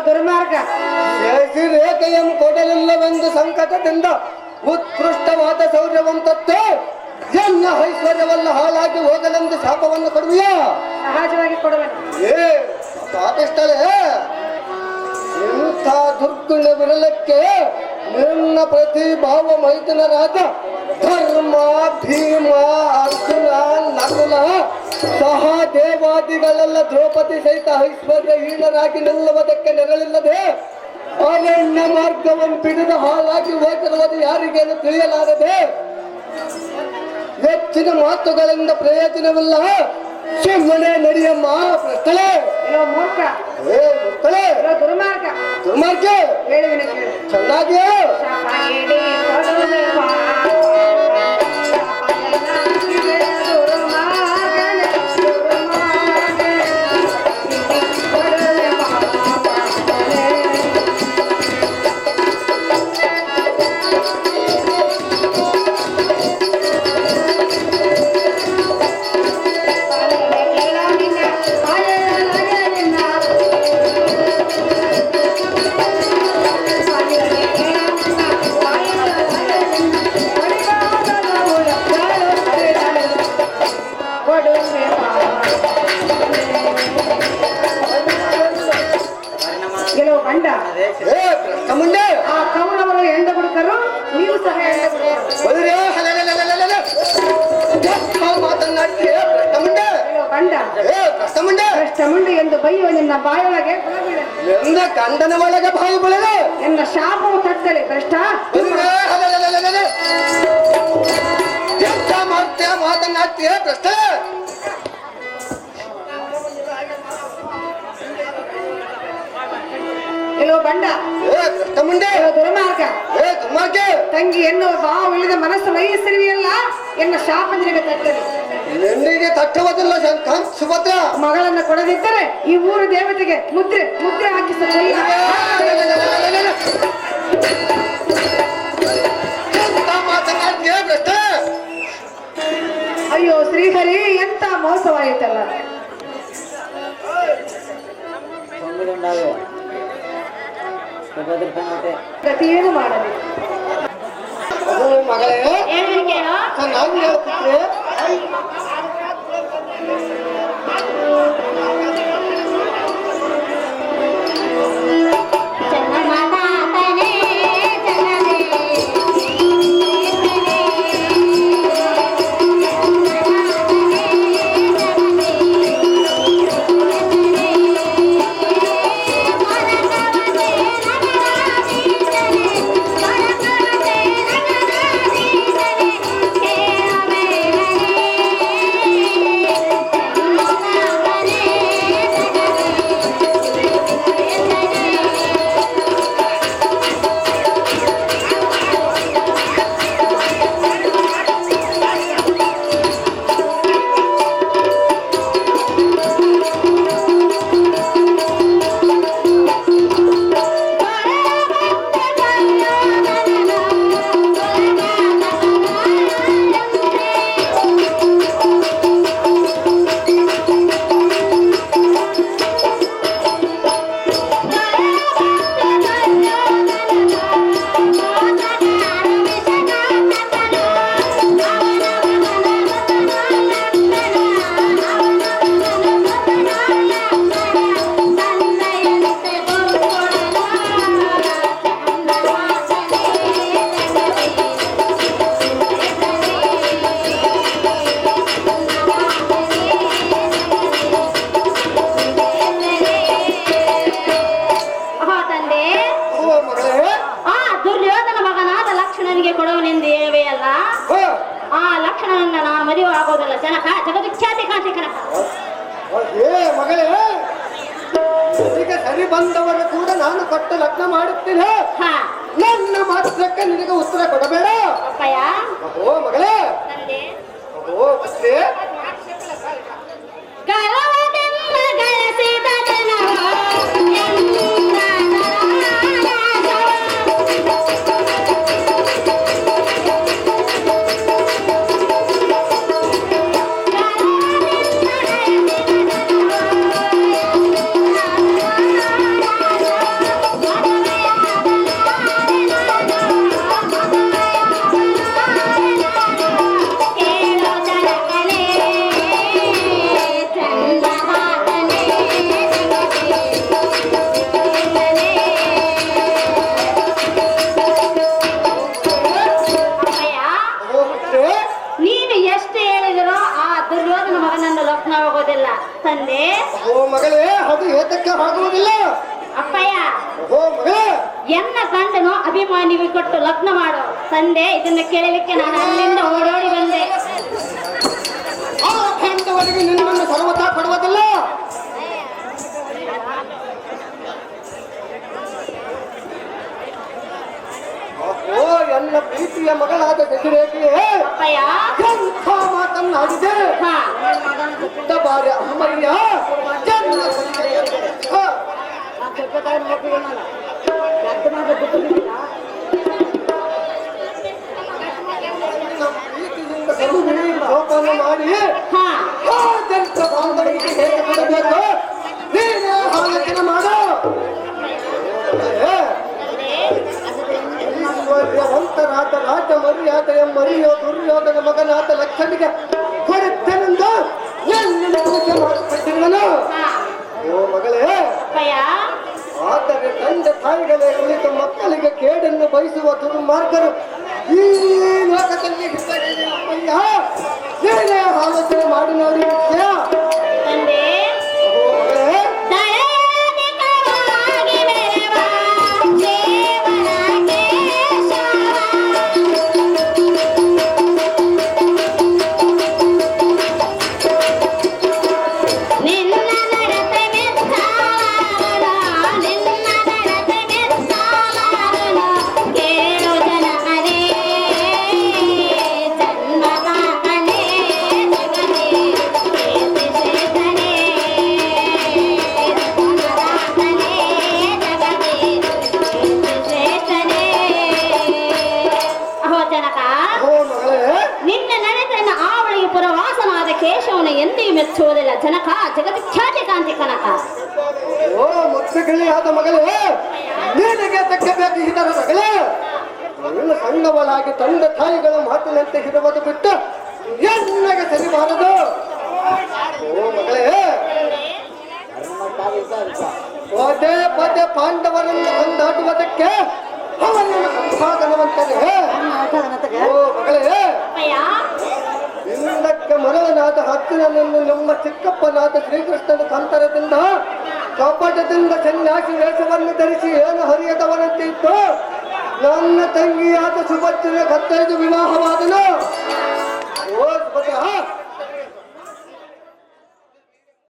ದುರ್ಮಾರ್ಗ. ಜಯಿಸಿ ಕೊಡಲಿಲ್ಲ ಕೊಡಲಿಲ್ಲವೆಂದು ಸಂಕಟದಿಂದ ಉತ್ಕೃಷ್ಟವಾದ ಸೌರ್ಯವಂತತ್ತು ಎನ್ನ ಐಶ್ವರ್ಯವನ್ನು ಹಾಳಾಗಿ ಹೋಗಲೆಂದು ಶಾಪವನ್ನು ಕೊಡುವಿಯಾ? ಸಹಜವಾಗಿ ಕೊಡುವಷ್ಟೇ ಏ ಇಂಥ ದುರ್ಗುಣ ವಿರಲಕ್ಕೆ ನಿನ್ನ ಪ್ರತಿಭಾವ ಮೈದನರಾದ ಧರ್ಮ ಭೀಮ ಅರ್ಜುನ ನಕುಲ ಸಹ ದೇವಾದಿಗಳೆಲ್ಲ ದ್ರೌಪದಿ ಸಹಿತ ಐಶ್ವರ್ಯಹೀನರಾಗಿ ನಿಲ್ಲುವುದಕ್ಕೆ ನೆರಳಿಲ್ಲದೆ ಅರಣ್ಯ ಮಾರ್ಗವನ್ನು ಬಿಡಿದ ಹಾಳಾಗಿ ಹೋಗಿರುವುದು ಯಾರಿಗೆ ತಿಳಿಯಲಾರದೆ ಹೆಚ್ಚಿನ ಮಾತುಗಳಿಂದ ಪ್ರಯೋಜನವಿಲ್ಲ. ಸುಮ್ಮನೆ ನಡೆಯಮ್ಮ ಎಲ್ಲೋ ದುರ್ಮಾರ್ಗ. ದುರ್ಮಾರ್ಗ. ಚೆನ್ನಾಗಿ ಮುಂದೆ ಆ ಕವನವರು ಎಂಡ ಹುಡುಕರು ನೀವು ಸಹ ಹಲಲಲಲಲಲಲ. ಎಷ್ಟು ಮಾತನ್ನಾಡ್ತೀಯ? ಮುಂದೆ ಕೆಲವು ಏ ಎಂದು ಬೈಯುವ ನಿನ್ನ ಬಾಯೊಳಗೆ. ಎಂದ ಗಂಡನ ಒಳಗೆ ಬಾಯಿ ಬೆಳೆದ. ನಿನ್ನ ಶಾಪವು ತಟ್ಟಲಿ ಕಷ್ಟ ಮಾಡ್ತೀಯ ಮಾತನ್ನಾಡ್ತೀಯ ಪ್ರಶ್ನೆ ಕೆಲವು ದುರ್ಮಾರ್ಗ ಏ ದುರ್ಮಾರ್ಗ ತಂಗಿ ಎನ್ನುವ ಇಳಿದ ಮನಸ್ಸು ನಯಿಸಿರುವಿಯಲ್ಲ ಎನ್ನ ಶಾಪ ನಿನಗೆ ತಟ್ಟಲಿ ನೆನ್ನಿಗೆ ತಟ್ಟುವುದಿಲ್ಲ ಶಂಕಾಂತ್ ಸುಭದ್ರ. ಮಗಳನ್ನ ಕೊಡದಿದ್ದರೆ ಈ ಊರು ದೇವತೆಗೆ ಮುದ್ರೆ ಮುದ್ರೆ ಪ್ರಶ್ನೆ ಅಯ್ಯೋ ಶ್ರೀಹರಿ ಎಂತ ಮೋಸವಾಯಿತಲ್ಲ. ಗತಿಯೇನು ಮಾಡಲಿ. ಮಗಳೇ ಚೆನ್ನಾಗಿ ಹೇಳ್ತಿದ್ದೆ. ಆ ಲಕ್ಷಣವನ್ನು ನಾನು ಮದುವೆ ಆಗೋದಿಲ್ಲ ಜನಕ ಜಗವಿಖ್ಯಾತಿ ಕಾಂತಿ ಕನಕ. ಓ, ಏ ಮಗಳೇ. ಈಗ ಸರಿ ಬಂದವರ ಕೂಡ ನಾನು ಕೊಟ್ಟು ಲಗ್ನ ಮಾಡುತ್ತೇನೆ. ನನ್ನ ಮಾತ್ರಕ್ಕೆ ನಿನಗೆ ಉತ್ತರ ಕೊಡಬೇಡ. ಅಪ್ಪಯ್ಯ. ಓ ಮಗಳೇ. ಓ ಪುತ್ರಿ. ಆಗುವುದಿಲ್ಲ ತಂದೆ. ಓ ಮಗಳೇ ಅದು ಏತಕ್ಕೆ ಆಗುವುದಿಲ್ಲ ಅಪ್ಪಯ್ಯ. ಓ ಮಗಳೇ. ಎನ್ನ ಗಂಡನು ಅಭಿಮಾನಿಗೆ ಕೊಟ್ಟು ಲಗ್ನ ಮಾಡೋ. ತಂದೆ ಇದನ್ನ ಕೇಳಲಿಕ್ಕೆ ನಾನು ಅಲ್ಲಿಂದ ಓಡೋಡಿ ಬಂದೆ. ದೊಡ್ಡ ಬಾರಿ ಅಮ್ಮಯ್ಯ ಜನ್ಮ ಲೋಕವನ್ನು ಮಾಡಿ ಜಂತ ಬಾಂಧವರಿಗೆ ಹೇಗೆ ಕೊಡಬೇಕು? ನೀನೇ ಆಲೋಚನೆ ಮಾಡು. ಏ, ಐಶ್ವರ್ಯವಂತನಾದ ರಾಜ ಮರ್ಯಾದೆಯ ಮರಿಯೋ ದುರ್ಯೋಧನ ಮಗನಾಥ ಲಕ್ಷಣಿಗೆ ಹಾ ಓ ಮಗಳೇ. ಆದರೆ ತಂದೆ ತಾಯಿಗಳೇ ಕುಳಿತು ಮಕ್ಕಳಿಗೆ ಕೇಡನ್ನು ಬಯಸುವ ದುರ್ಮಾರ್ಗರು. ಈ ಲೋಕದಲ್ಲಿ ಆಲೋಚನೆ ಮೆಚ್ಚುವುದಿಲ್ಲ. ಜನಕ ಜಗವಿಖ್ಯಾತಿ ಕಾಂತಿ ಕನಕ. ಓ ಮುತ್ತುಗಿಳಿಯಾದ ಮಗಳೇ ನಿನಗೆ ತಕ್ಕಬೇಕು ಇದರ ಮಗಳೇ. ನನ್ನ ಸಂಗವಲಾಗಿ ತಂದೆ ತಾಯಿಗಳ ಮಾತಿನಂತೆ ಇರುವುದು ಬಿಟ್ಟು ಎನ್ನಗೆ ಸರಿಬಾರದು. ಓ ಮಗಳೇ. ಪದೇ ಪದೇ ಪಾಂಡವರನ್ನು ಕೊಂದಾಡುವುದಕ್ಕೆ ಅವನನ್ನು ಸಂಪಾದನವಂತನೇ. ಓ ಮಗಳೇ. ಮರಳನಾಥ ಹತ್ತಿರನನ್ನು ನಮ್ಮ ಚಿಕ್ಕಪ್ಪನಾಥ ಶ್ರೀಕೃಷ್ಣನ ಸಂತರದಿಂದ ಕಪಟದಿಂದ ಸನ್ಯಾಸಿ ವೇಷವನ್ನು ಧರಿಸಿ ಏನು ಹರಿಯದವನಂತೆ ಇತ್ತು? ನನ್ನ ತಂಗಿಯಾದ ಸುಭದ್ರ ಕತ್ತೈದು ವಿವಾಹವಾದನು. ಓದ್ಬ